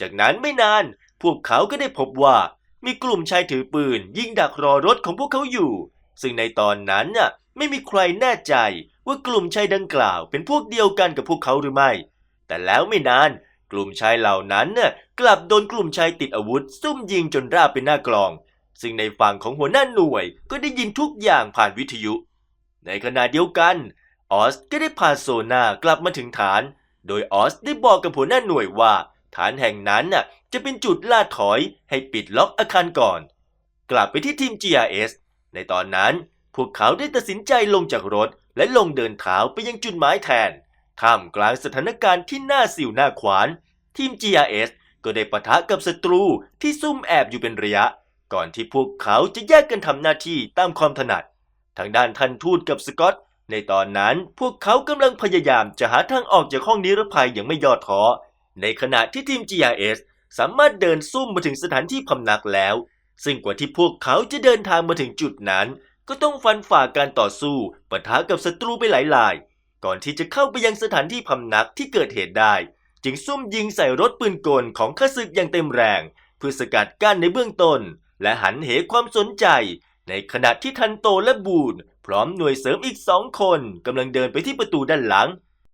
จากนั้นไม่นาน พวกเขาก็ได้พบว่ามีกลุ่มชายถือปืน ยิงดักรอรถของพวกเขาอยู่ ซึ่งในตอนนั้นน่ะไม่มีใครแน่ใจว่ากลุ่มชายดังกล่าวเป็นพวกเดียวกันกับพวกเขาหรือไม่ แต่แล้วไม่นานกลุ่มชายเหล่านั้นน่ะกลับโดนกลุ่มชายติดอาวุธ ซุ่มยิงจนราบเป็นหน้ากลอง ซึ่งในฝั่งของหัวหน้าหน่วยก็ได้ยินทุกอย่างผ่านวิทยุ ในขณะเดียวกันออสก็ได้พาโซนากลับมาถึงฐาน โดยออสได้บอกกับหัวหน้าหน่วยว่า ฐานแห่งนั้นน่ะจะเป็นจุดล่าถอยให้ปิดล็อกอาคารก่อน กลับไปที่ทีม GRS ในตอนนั้น พวกเขาได้ตัดสินใจลงจากรถ และลงเดินเท้าไปยังจุดหมายแทน ท่ามกลางสถานการณ์ที่น่าสิวหน้าขวาน ทีม GRS ก็ได้ปะทะกับศัตรูที่ซุ่มแอบอยู่เป็นระยะ ก่อนที่พวกเขาจะแยกกันทำหน้าที่ตามความถนัด ทางด้านทันทูตกับสกอตในตอนนั้นพวกเขากำลังพยายามจะหาทางออกจากห้องนิรภัยอย่างไม่ย่อท้อ ในขณะที่ทีม GRS สามารถเดินซุ่มมาถึงสถานที่พำนักแล้ว ซึ่งกว่าที่พวกเขาจะเดินทางมาถึงจุดนั้น ก็ต้องฟันฝ่าการต่อสู้ปะทะกับศัตรูไปหลายราย ก่อนที่จะเข้าไปยังสถานที่พำนักที่เกิดเหตุได้ จึงซุ่มยิงใส่รถปืนกลของข้าศึกอย่างเต็มแรง เพื่อสกัดกั้นในเบื้องต้น และหันเหความสนใจ ในขณะที่ทันโตและบูนพร้อมหน่วยเสริมอีกสองคนกำลังเดินไปที่ประตูด้านหลัง